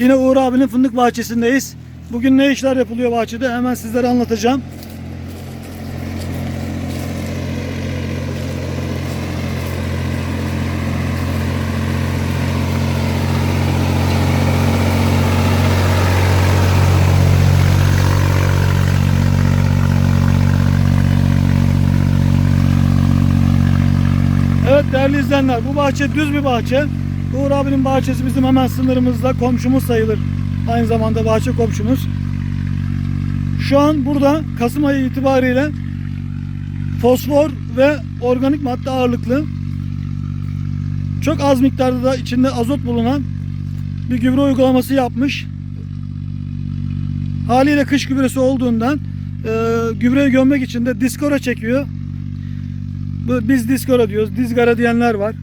Yine Uğur abinin fındık bahçesindeyiz. Bugün ne işler yapılıyor bahçede hemen sizlere anlatacağım. Evet değerli izleyenler bu bahçe düz bir bahçe. Uğur abinin bahçesi bizim hemen sınırımızda komşumuz sayılır. Aynı zamanda bahçe komşumuz. Şu an burada Kasım ayı itibariyle fosfor ve organik madde ağırlıklı çok az miktarda da içinde azot bulunan bir gübre uygulaması yapmış. Haliyle kış gübresi olduğundan e, gübreyi gömmek için de diskora çekiyor. Biz diskora diyoruz. Dizgara diyenler var.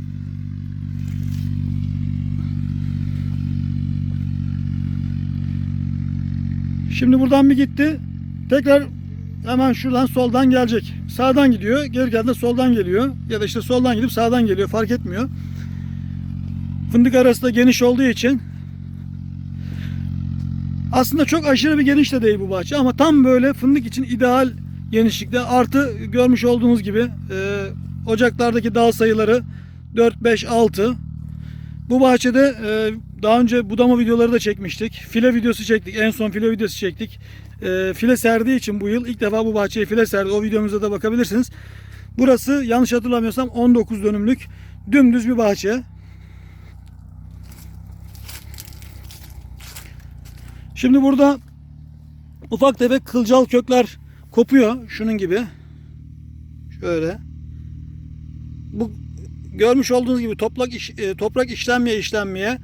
Şimdi buradan bir gitti. Tekrar hemen şuradan soldan gelecek. Sağdan gidiyor. Gelirken de soldan geliyor. Ya da işte soldan gidip sağdan geliyor. Fark etmiyor. Fındık arası da geniş olduğu için aslında çok aşırı bir geniş de değil bu bahçe ama tam böyle fındık için ideal genişlikte artı görmüş olduğunuz gibi e, ocaklardaki dal sayıları 4, 5, 6 bu bahçede e, daha önce budama videoları da çekmiştik. File videosu çektik. En son file videosu çektik. E, file serdiği için bu yıl ilk defa bu bahçeye file serdi. O videomuza da bakabilirsiniz. Burası yanlış hatırlamıyorsam 19 dönümlük dümdüz bir bahçe. Şimdi burada ufak tefek kılcal kökler kopuyor. Şunun gibi. Şöyle. Bu görmüş olduğunuz gibi toprak iş, e, toprak işlenmeye işlenmeye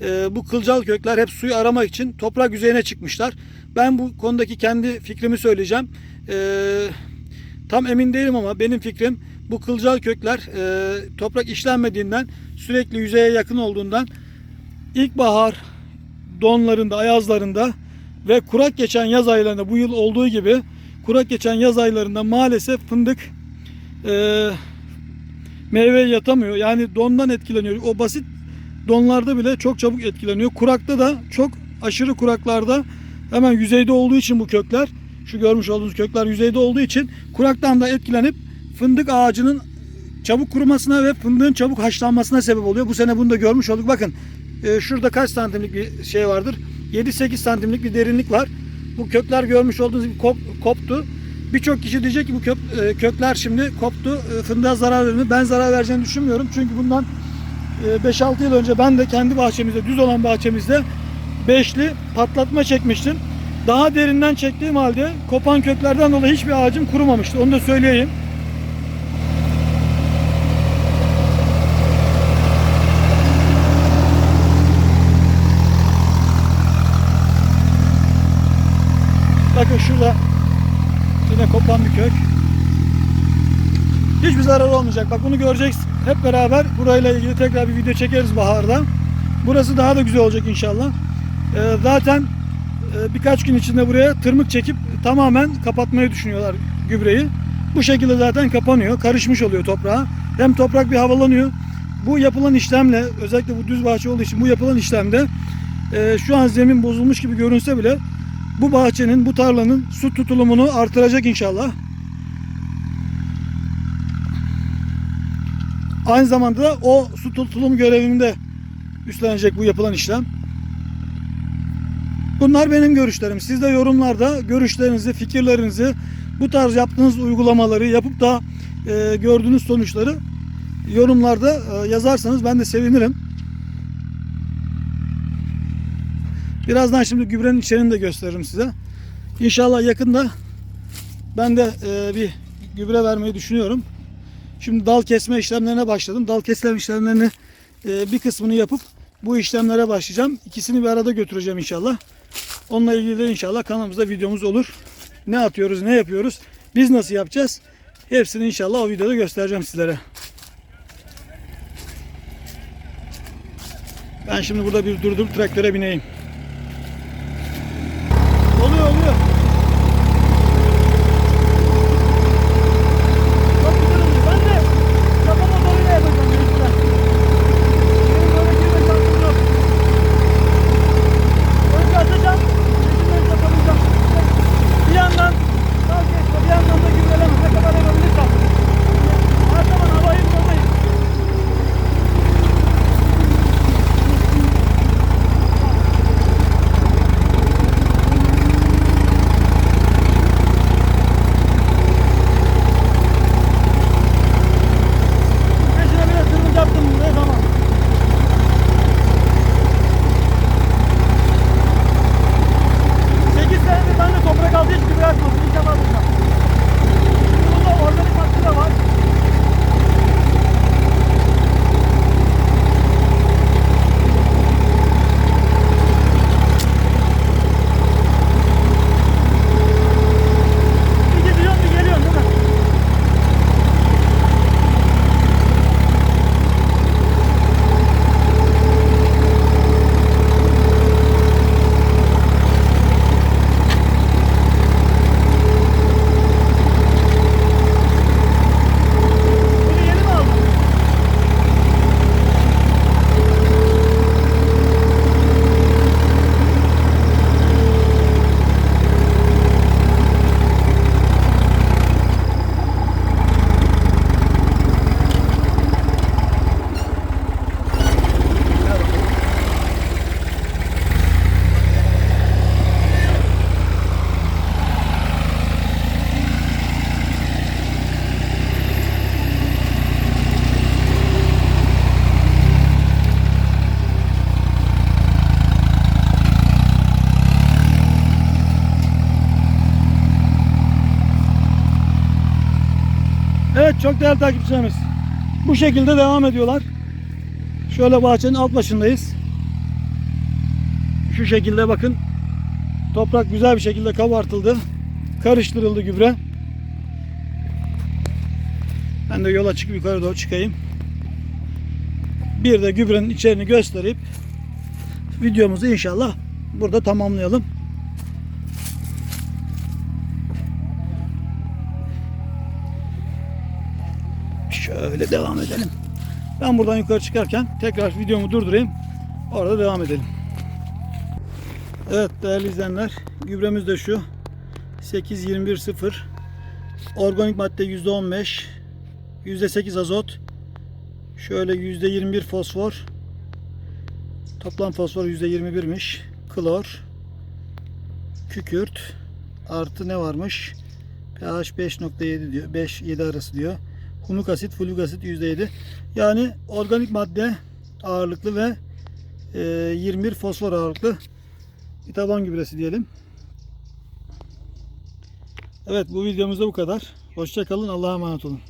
e, bu kılcal kökler hep suyu aramak için toprak yüzeyine çıkmışlar. Ben bu konudaki kendi fikrimi söyleyeceğim. E, tam emin değilim ama benim fikrim bu kılcal kökler e, toprak işlenmediğinden sürekli yüzeye yakın olduğundan ilkbahar donlarında, ayazlarında ve kurak geçen yaz aylarında bu yıl olduğu gibi kurak geçen yaz aylarında maalesef fındık e, meyveye yatamıyor. Yani dondan etkileniyor. O basit donlarda bile çok çabuk etkileniyor. Kurakta da çok aşırı kuraklarda hemen yüzeyde olduğu için bu kökler şu görmüş olduğunuz kökler yüzeyde olduğu için kuraktan da etkilenip fındık ağacının çabuk kurumasına ve fındığın çabuk haşlanmasına sebep oluyor. Bu sene bunu da görmüş olduk. Bakın e, şurada kaç santimlik bir şey vardır? 7-8 santimlik bir derinlik var. Bu kökler görmüş olduğunuz gibi kop, koptu. Birçok kişi diyecek ki bu kök, e, kökler şimdi koptu. E, fındığa zarar verir mi? Ben zarar vereceğini düşünmüyorum. Çünkü bundan 5-6 yıl önce ben de kendi bahçemizde, düz olan bahçemizde beşli patlatma çekmiştim. Daha derinden çektiğim halde kopan köklerden dolayı hiçbir ağacım kurumamıştı. Onu da söyleyeyim. Bakın şurada yine kopan bir kök. Hiçbir zarar olmayacak. Bak bunu göreceksin. Hep beraber burayla ilgili tekrar bir video çekeriz baharda. Burası daha da güzel olacak inşallah. Ee, zaten e, birkaç gün içinde buraya tırmık çekip tamamen kapatmayı düşünüyorlar gübreyi. Bu şekilde zaten kapanıyor. Karışmış oluyor toprağa. Hem toprak bir havalanıyor. Bu yapılan işlemle özellikle bu düz bahçe olduğu için bu yapılan işlemde e, şu an zemin bozulmuş gibi görünse bile bu bahçenin, bu tarlanın su tutulumunu artıracak inşallah. Aynı zamanda da o su tutulum görevini de üstlenecek bu yapılan işlem. Bunlar benim görüşlerim. Siz de yorumlarda görüşlerinizi, fikirlerinizi, bu tarz yaptığınız uygulamaları yapıp da e, gördüğünüz sonuçları yorumlarda e, yazarsanız ben de sevinirim. Birazdan şimdi gübrenin içeriğini de gösteririm size. İnşallah yakında ben de e, bir gübre vermeyi düşünüyorum. Şimdi dal kesme işlemlerine başladım. Dal kesme işlemlerini e, bir kısmını yapıp bu işlemlere başlayacağım. İkisini bir arada götüreceğim inşallah. Onunla ilgili de inşallah kanalımızda videomuz olur. Ne atıyoruz, ne yapıyoruz, biz nasıl yapacağız? Hepsini inşallah o videoda göstereceğim sizlere. Ben şimdi burada bir durdurup traktöre bineyim. Çok değerli takipçilerimiz. Bu şekilde devam ediyorlar. Şöyle bahçenin alt başındayız. Şu şekilde bakın. Toprak güzel bir şekilde kabartıldı. Karıştırıldı gübre. Ben de yola çıkıp yukarı doğru çıkayım. Bir de gübrenin içerini gösterip videomuzu inşallah burada tamamlayalım. Şöyle devam edelim. Ben buradan yukarı çıkarken tekrar videomu durdurayım. Orada devam edelim. Evet değerli izleyenler gübremiz de şu 8-21-0 organik madde %15 %8 azot şöyle %21 fosfor toplam fosfor %21'miş klor kükürt artı ne varmış pH 5.7 diyor 5-7 arası diyor humik asit fulvik asit %7 yani organik madde ağırlıklı ve e, 21 fosfor ağırlıklı bir taban gübresi diyelim. Evet bu videomuzda bu kadar. Hoşçakalın. Allah'a emanet olun.